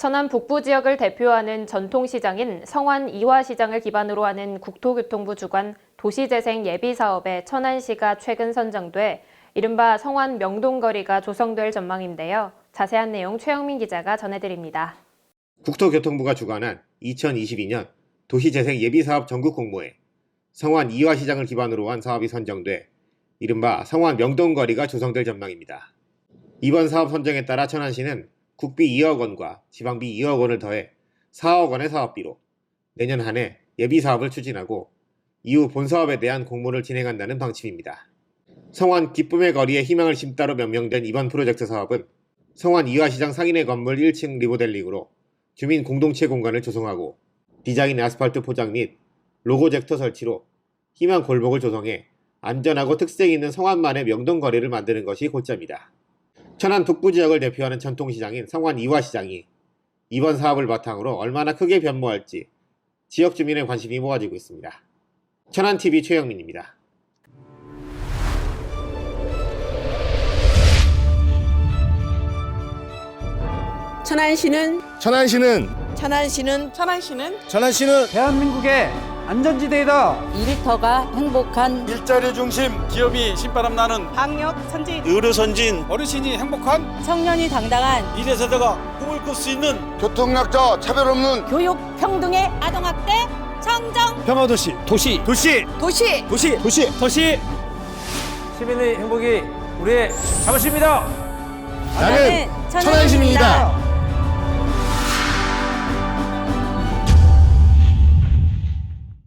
천안 북부 지역을 대표하는 전통시장인 성완 이화시장을 기반으로 하는 국토교통부 주관 도시재생 예비사업에 천안시가 최근 선정돼 이른바 성완 명동거리가 조성될 전망인데요. 자세한 내용 최영민 기자가 전해드립니다. 국토교통부가 주관한 2022년 도시재생 예비사업 전국 공모에 성완 이화시장을 기반으로 한 사업이 선정돼 이른바 성완 명동거리가 조성될 전망입니다. 이번 사업 선정에 따라 천안시는 국비 2억 원과 지방비 2억 원을 더해 4억 원의 사업비로 내년 한 해 예비 사업을 추진하고 이후 본 사업에 대한 공모를 진행한다는 방침입니다. 성완 기쁨의 거리에 희망을 심다로 명명된 이번 프로젝트 사업은 성완 이화시장 상인의 건물 1층 리모델링으로 주민 공동체 공간을 조성하고 디자인 아스팔트 포장 및 로고 젝터 설치로 희망 골목을 조성해 안전하고 특색 있는 성안만의 명동 거리를 만드는 것이 골자입니다. 천안 북부 지역을 대표하는 전통시장인 성완 이화시장이 이번 사업을 바탕으로 얼마나 크게 변모할지 지역 주민의 관심이 모아지고 있습니다. 천안TV 최영민입니다. 천안시는 천안시는 천안시는 천안시는 천안시는 대한민국의 안전지대이다. 일터가 행복한 일자리 중심 기업이 신바람 나는 방역 선진. 의료 선진. 어르신이 행복한 청년이 당당한 미래세대가 꿈을 꿀 수 있는 교통약자 차별 없는 교육 평등의 아동학대 청정. 평화도시. 도시. 도시. 도시. 도시. 도시. 도시. 시민의 행복이 우리의 자부심이다. 나는 천안시민이다.